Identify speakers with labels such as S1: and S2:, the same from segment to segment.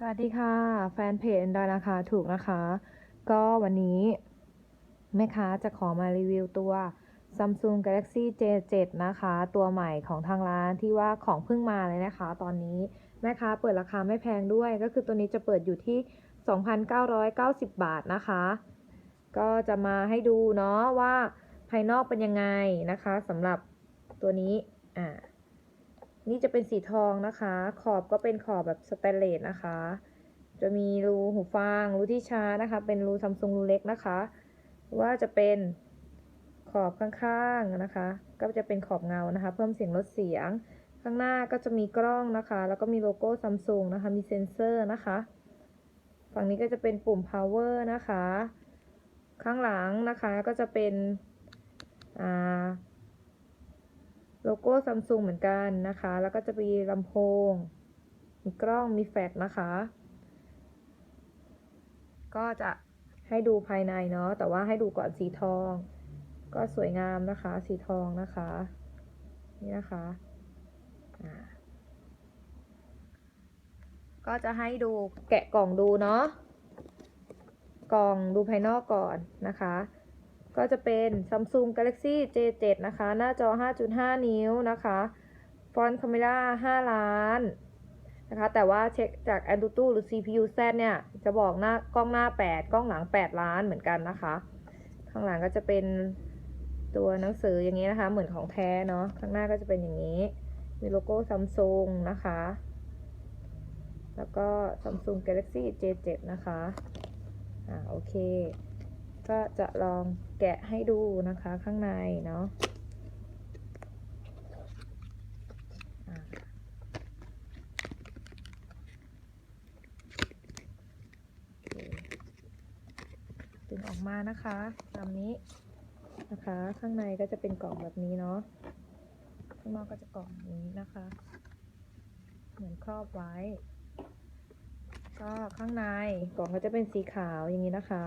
S1: สวัสดีค่ะ แฟนเพจดอยราคาถูกนะคะ ก็วันนี้แม่ค้าจะขอมารีวิวตัว Samsung Galaxy J7 นะคะ ตัวใหม่ของทางร้านที่ว่าของเพิ่งมาเลยนะคะ ตอนนี้แม่ค้าเปิดราคาไม่แพงด้วย ก็คือตัวนี้จะเปิดอยู่ที่ 2,990 บาทนะคะ ก็จะมาให้ดูเนาะว่าภายนอกเป็นยังไงนะคะสำหรับตัวนี้อ่า นี่จะเป็นสีทองนะคะ ขอบก็เป็นขอบแบบสแตนเลสนะคะ จะมีรูหูฟังรูที่ชาร์จนะคะ เป็นรูซัมซุงรูเล็กนะคะ ว่าจะเป็นขอบข้างๆนะคะ ก็จะเป็นขอบเงานะคะ เพิ่มเสียงลดเสียง ข้างหน้าก็จะมีกล้องนะคะ แล้วก็มีโลโก้ซัมซุงนะคะ มีเซ็นเซอร์นะคะ ฝั่งนี้ก็จะเป็นปุ่ม power นะคะ ข้างหลังนะคะก็จะเป็นอ่า โลโก้ซัมซุงเหมือนกันนะคะ แล้วก็จะมีลำโพง มีกล้อง มีแฟลชนะคะ ก็จะให้ดูภายในเนาะ แต่ว่าให้ดูก่อนสีทอง ก็สวยงามนะคะ สีทองนะคะ นี่นะคะก็จะให้ดูแกะกล่องดูเนาะ กล่องดูภายนอกก่อนนะคะ ก็จะเป็น Samsung Galaxy J7 นะคะ หน้าจอ 5.5 นิ้วนะคะฟรอนต์คาเมรา5 ล้านนะคะ แต่ว่าเช็คจาก Antutu หรือ CPU Z เนี่ย จะบอกหน้ากล้องหน้า 8 กล้องหลัง 8 ล้านเหมือนกันนะคะ ข้างหลังก็จะเป็นตัวหนังสืออย่างนี้นะคะ เหมือนของแท้เนาะ ข้างหน้าก็จะเป็นอย่างนี้ มีโลโก้ Samsung นะคะ แล้วก็ Samsung Galaxy J7 นะคะ อ่า โอเค ก็จะลองแกะให้ดูนะคะข้างในเนาะดึงออกมานะคะตามนี้นะคะ ข้างในก็จะเป็นกล่องแบบนี้เนาะข้างนอกก็จะกล่องนี้นะคะ เหมือนครอบไว้ ก็ข้างในกล่องก็จะเป็นสีขาวอย่างนี้นะคะ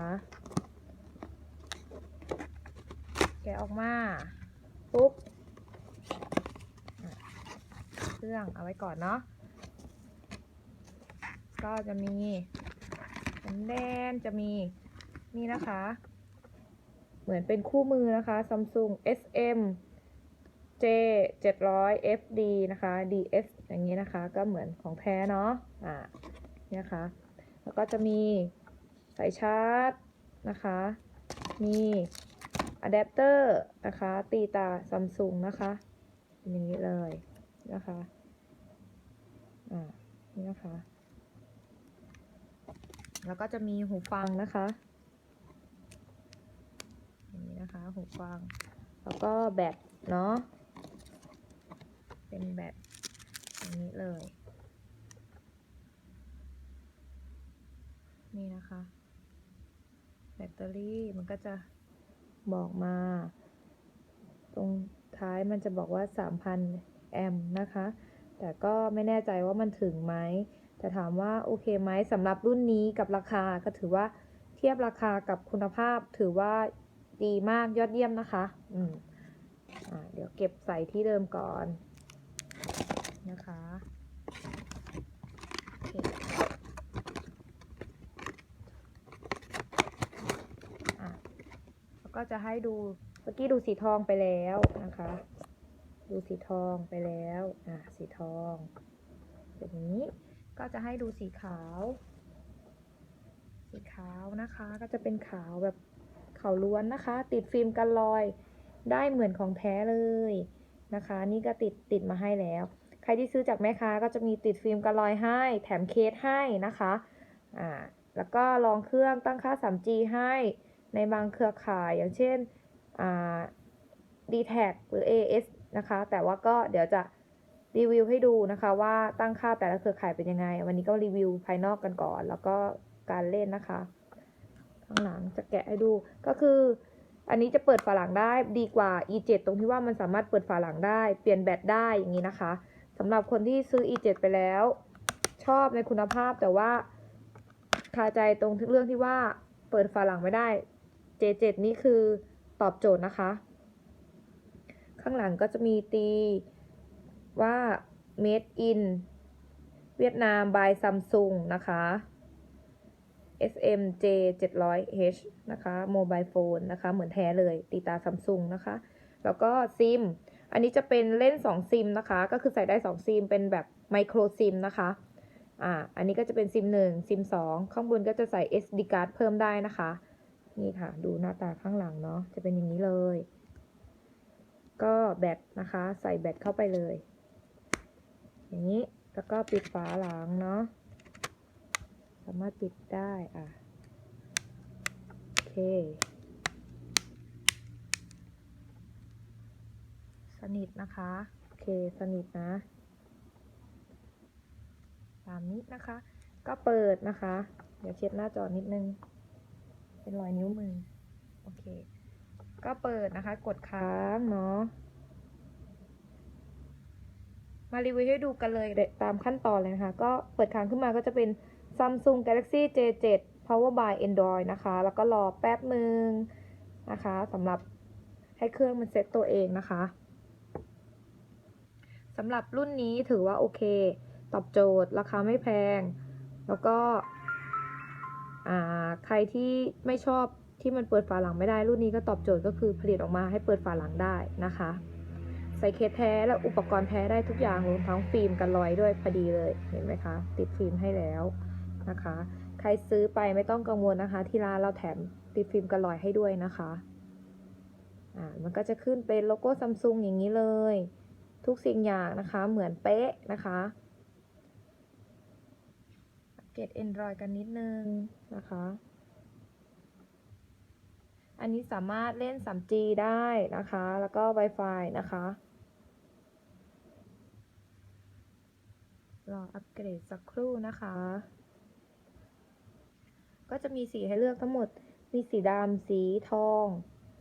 S1: แกะออกมาปุ๊บเครื่องเอาไว้ก่อนเนาะก็จะมีแดนจะมีนี่นะคะ เหมือนเป็นคู่มือนะคะ Samsung SM J 700 FD นะคะ DS อย่างนี้นะคะ ก็เหมือนของแท้เนาะอ่านี่นะคะ แล้วก็จะมีสายชาร์จนะคะ มี อะแดปเตอร์นะคะ ตีตาซัมซุงนะคะเป็นอย่างนี้เลยนะคะอ่านี่นะคะ แล้วก็จะมีหูฟังนะคะอย่างนี้นะคะหูฟัง แล้วก็แบตเนาะเป็นแบตอย่างนี้เลย นี่นะคะ แบตเตอรี่มันก็จะ บอกมา ตรงท้ายมันจะบอกว่า 3,000 แอมป์นะคะ แต่ก็ไม่แน่ใจว่ามันถึงไหม แต่ถามว่าโอเคไหมสำหรับรุ่นนี้กับราคาก็ถือว่าเทียบราคากับคุณภาพถือว่าดีมากยอดเยี่ยมนะคะ อืม อ่า เดี๋ยวเก็บใส่ที่เดิมก่อนนะคะโอเค อะแล้ว ก็จะให้ดูเมื่อกี้ดูสีทองไปแล้วนะคะ ดูสีทองไปแล้วอะสีทองแบบนี้ก็จะให้ดูสีขาว สีขาวนะคะ ก็จะเป็นขาวแบบขาวล้วนนะคะ ติดฟิล์มกันรอยได้เหมือนของแท้เลยนะคะ นี่ก็ติดติดมาให้แล้ว ใครที่ซื้อจากแม่ค้าก็จะมีติดฟิล์มกันรอยให้ แถมเคสให้นะคะอ่าแล้วก็ลองเครื่องตั้งค่า 3G ให้ ในบางเครือข่ายอย่างเช่นอ่า d t a c หรือ AS นะคะ แต่ว่าก็เดี๋ยวจะรีวิวให้ดูนะคะว่าตั้งค่าแต่ละเครือข่ายเป็นยังไง วันนี้ก็รีวิวภายนอกกันก่อน แล้วก็การเล่นนะคะ ข้างหลังจะแกะให้ดูก็คือ อันนี้จะเปิดฝาหลังได้ดีกว่า E7 ตรงที่ว่ามันสามารถเปิดฝาหลังได้ เปลี่ยนแบตได้อย่างนี้นะคะสำหรับคนที่ซื้อ E7 ไปแล้ว ชอบในคุณภาพแต่ว่าคาใจตรงเรื่องที่ว่าเปิดฝาหลังไม่ได้ J7 นี่คือตอบโจทย์นะคะ ข้างหลังก็จะมีตีว่า made in เวียดนาม by Samsung นะคะ SMJ 700H นะคะโมบายโฟนนะคะ เหมือนแท้เลยตีตา Samsung นะคะ แล้วก็ซิม อันนี้จะเป็นเล่น 2 ซิมนะคะ ก็คือใส่ได้ 2 ซิม เป็นแบบไมโครซิมนะคะ อ่า อันนี้ก็จะเป็นซิม 1 ซิม 2 ข้างบนก็จะใส่ SD card เพิ่มได้นะคะ นี่ค่ะ ดูหน้าตาข้างหลังเนาะจะเป็นอย่างนี้เลย ก็แบตนะคะ ใส่แบตเข้าไปเลย อย่างนี้แล้วก็ปิดฝาหลังเนาะสามารถปิดได้อะโอเค สนิทนะคะ โอเคสนิทนะตามนี้นะคะ ก็เปิดนะคะ เดี๋ยวเช็ดหน้าจอนิดนึง เป็นรอยนิ้วมือ โอเค ก็เปิดนะคะ กดค้างเนาะ มารีวิวให้ดูกันเลยตามขั้นตอนเลยนะคะ ก็เปิดค้างขึ้นมาก็จะเป็น Samsung Galaxy J7 Power by Android นะคะ แล้วก็รอแป๊บหนึ่งนะคะสำหรับให้เครื่องมันเซ็ตตัวเองนะคะสำหรับรุ่นนี้ถือว่าโอเค ตอบโจทย์ ราคาไม่แพง แล้วก็ ใครที่ไม่ชอบที่มันเปิดฝาหลังไม่ได้ รุ่นนี้ก็ตอบโจทย์ก็คือผลิตออกมาให้เปิดฝาหลังได้นะคะ ใส่เคสแท้และอุปกรณ์แท้ได้ทุกอย่างรวมทั้งฟิล์มกันรอยด้วยพอดีเลยเห็นไหมคะ ติดฟิล์มให้แล้วนะคะ ใครซื้อไปไม่ต้องกังวลนะคะ ที่ร้านเราแถมติดฟิล์มกันรอยให้ด้วยนะคะอ่ามันก็จะขึ้นเป็นโลโก้ซัมซุงอย่างนี้เลย ทุกสิ่งอย่างนะคะเหมือนเป๊ะนะคะ อัปเกรด Android กันนิดนึงนะคะ อันนี้สามารถเล่น 3G ได้นะคะ แล้วก็ Wi-Fi นะคะรออัปเกรดสักครู่นะคะ ก็จะมีสีให้เลือกทั้งหมด มีสีดำ สีทอง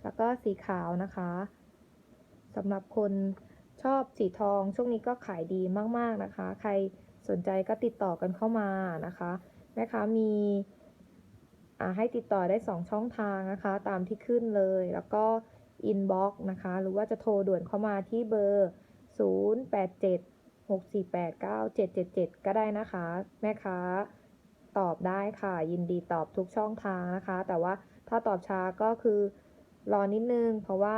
S1: แล้วก็สีขาวนะคะสำหรับคนชอบสีทองช่วงนี้ก็ขายดีมาก ๆ นะคะ ใคร สนใจก็ติดต่อกันเข้ามานะคะแม่ค้ามีให้ติดต่อได้ 2 ช่องทางนะคะ ตามที่ขึ้นเลย แล้วก็อินบ็อกซ์นะคะ หรือว่าจะโทรด่วนเข้ามาที่เบอร์ 087 6489 777 ก็ได้นะคะ แม่ค้าตอบได้ค่ะ ยินดีตอบทุกช่องทางนะคะ แต่ว่าถ้าตอบช้าก็คือรอนิดนึง เพราะว่า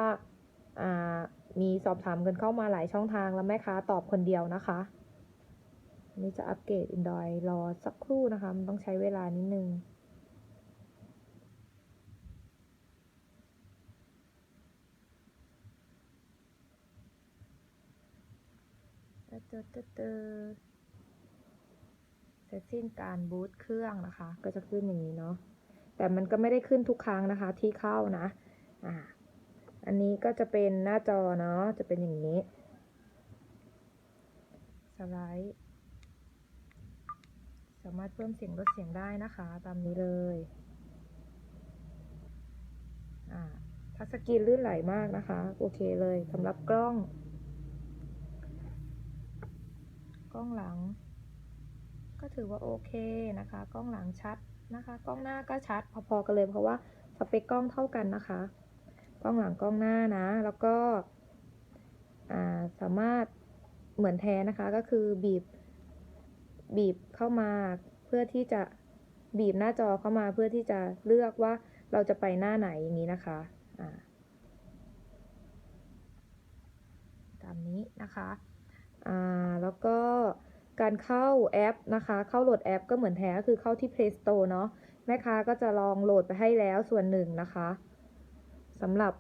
S1: มีสอบถามกันเข้ามาหลายช่องทางแล้วแม่ค้าตอบคนเดียวนะคะ นนี้จะอัปเกรด Android รอสักครู่นะคะ มันต้องใช้เวลานิดนึงเจอเจอเจอเสร็จสิ้นการบูตเครื่องนะคะ ก็จะขึ้นอย่างนี้เนาะ แต่มันก็ไม่ได้ขึ้นทุกครั้งนะคะที่เข้านะ อ่า อันนี้ก็จะเป็นหน้าจอเนาะ จะเป็นอย่างนี้ สไลด์ สามารถเพิ่มเสียงลดเสียงได้นะคะ ตามนี้เลยอ่าทัชสกรีนลื่นไหลมากนะคะ โอเคเลยสำหรับกล้อง กล้องหลัง ก็ถือว่าโอเคนะคะ กล้องหลังชัดนะคะ กล้องหน้าก็ชัดพอๆกันเลย เพราะว่าสเปคกล้องเท่ากันนะคะ กล้องหลังกล้องหน้านะ แล้วก็สามารถเหมือนแท้นะคะก็คือบีบ บีบเข้ามาเพื่อที่จะบีบหน้าจอเข้ามาเพื่อที่จะเลือกว่าเราจะไปหน้าไหนอย่างนี้นะคะตามนี้นะคะอ่าแล้วก็การเข้าแอปนะคะ เข้าโหลดแอปก็เหมือนแท้ก็คือเข้าที่ Play Store เนาะแม่ค้าก็จะลองโหลดไปให้แล้วส่วนหนึ่งนะคะสำหรับ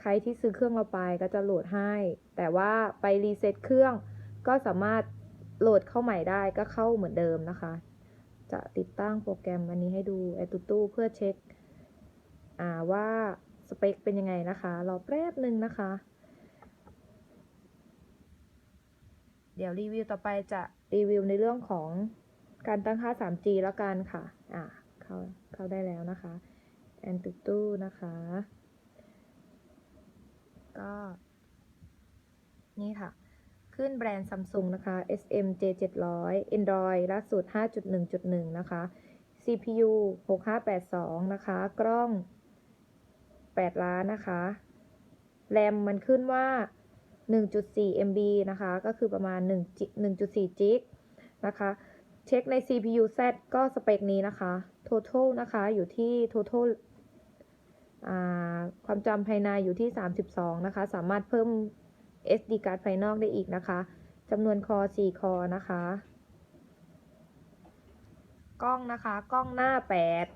S1: ใครที่ซื้อเครื่องเราไปก็จะโหลดให้ แต่ว่าไปรีเซ็ตเครื่องก็สามารถ โหลดเข้าใหม่ได้ก็เข้าเหมือนเดิมนะคะ จะติดตั้งโปรแกรมอันนี้ให้ดูไอตูตู้เพื่อเช็คว่าสเปคเป็นยังไงนะคะ รอแป๊บหนึ่งนะคะ เดี๋ยวรีวิวต่อไปจะรีวิวในเรื่องของการตั้งค่า 3G แล้วกันค่ะ อ่าเข้าเข้าได้แล้วนะคะแอนตุตู้นะคะ ก็ นี่ค่ะ ขึ้นแบรนด์ Samsung นะคะ SMJ 700 Android ล่าสุด 5.1.1 นะคะ CPU 6582 นะคะ กล้อง 8 ล้านนะคะ แรมมันขึ้นว่า 1.4 MB นะคะ ก็คือประมาณ1 1.4จิกนะคะ เช็คใน CPU Z ก็สเปคนี้นะคะ total นะคะ อยู่ที่ total ความจำภายในอยู่ที่ 32 นะคะ สามารถเพิ่ม SD card ภายนอกได้อีกนะคะจำนวนคอ 4 คอนะคะ กล้องนะคะ กล้องหน้า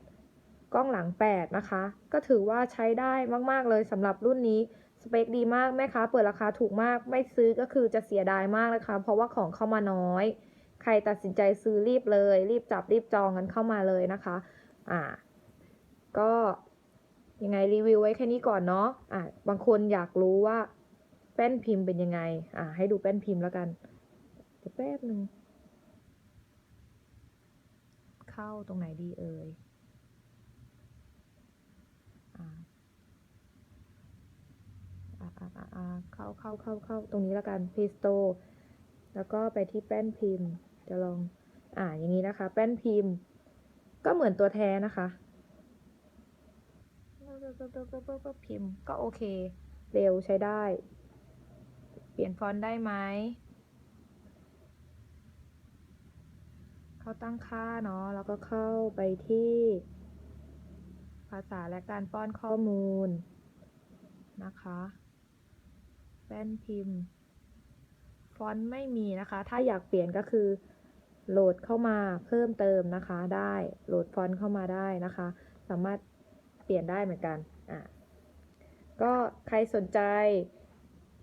S1: 8 กล้องหลัง 8 นะคะ ก็ถือว่าใช้ได้มาก ๆ เลยสำหรับรุ่นนี้ สเปคดีมากแม่ค้าเปิดราคาถูกมาก ไม่ซื้อก็คือจะเสียดายมากนะคะ เพราะว่าของเข้ามาน้อย ใครตัดสินใจซื้อรีบเลย รีบจับรีบจองกันเข้ามาเลยนะคะ อ่า ก็ยังไงรีวิวไว้แค่นี้ก่อนเนาะ อ่าบางคนอยากรู้ว่า ป้นพิมพ์เป็นยังไง อ่าให้ดูแป้นพิมพ์แล้วกันเดี๋ยวแป๊บหนึ่งเข้าตรงไหนดีเอ่ยอ่าอ่าอ่าอ่าอ่าเข้าเข้าเข้าเข้าตรงนี้แล้วกัน p พ s t o แล้วก็ไปที่แป้นพิมพ์ จะลอง อ่า อย่างนี้นะคะ แป้นพิมพ์ ก็เหมือนตัวแท้นะคะพิมพ์ก็โอเค เร็วใช้ได้ ลี่ยนฟอนต์ได้ไหม เข้าตั้งค่าเนาะ แล้วก็เข้าไปที่ ภาษาและการป้อนข้อมูลนะคะ แป้นพิมพ์ ฟอนต์ไม่มีนะคะ ถ้าอยากเปลี่ยนก็คือ โหลดเข้ามาเพิ่มเติมนะคะ ได้ โหลดฟอนต์เข้ามาได้นะคะ สามารถเปลี่ยนได้เหมือนกัน อะ ก็ใครสนใจ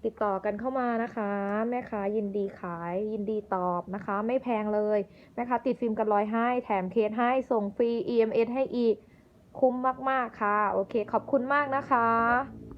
S1: ติดต่อกันเข้ามานะคะ แม่ค้ายินดีขายยินดีตอบนะคะ ไม่แพงเลย แม่ค้าติดฟิล์มกันร้อยให้แถมเคสให้ส่งฟรี EMS ให้อีก คุ้มมาก ๆ ค่ะ โอเค ขอบคุณมากนะคะ